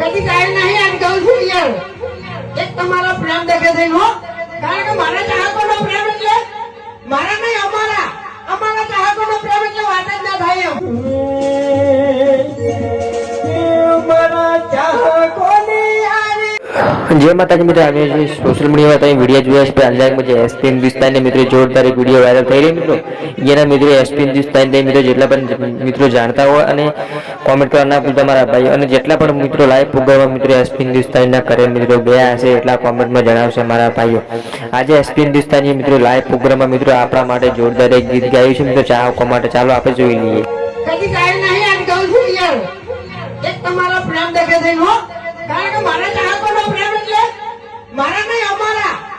કદી કાંઈ નહીં આજ કહું છું, યાર. એક તમારો પ્રેમ દેખે છે હો કારણ કે મારા ચાહકોનો પ્રેમ એટલે મારા નહીં, અમારા. અમારા ચાહકોનો પ્રેમ એટલે વાત જ ના થાય એમ. મારા જે માતાજી મિત્રો આવી છે સોશિયલ મીડિયા તમે વીડિયો જોયા છે અંજારમાં જે એસપી હિન્દુસ્તાનની મિત્રો જોરદાર એક વીડિયો વાયરલ થઈ રહી મિત્રો. એના મિત્રો એસપી હિન્દુસ્તાન મિત્રો જેટલા પણ મિત્રો જાણતા હોય અને કોમેન્ટ કરવા ના ભૂલતા મારા ભાઈ અને જેટલા પણ મિત્રો લાઈવ પ્રોગ્રામમાં મિત્રો એસપી હિન્દુસ્તાનના કરે મિત્રો ગયા હશે, એટલા કોમેન્ટમાં જણાવશે મારા ભાઈઓ. આજે એસપી હિન્દુસ્તાની મિત્રો લાઈવ પ્રોગ્રામમાં મિત્રો આપણા માટે જોરદાર એક ગીત ગાયું છે મિત્રો. ચાહકો માટે ચાલો આપણે જોઈ લઈએ. આજ તમારો પ્રેમ દેખે છે કારણ કે મારા ચાહકોનો પ્રેમ એટલે મારા નહીં અમારા અમારા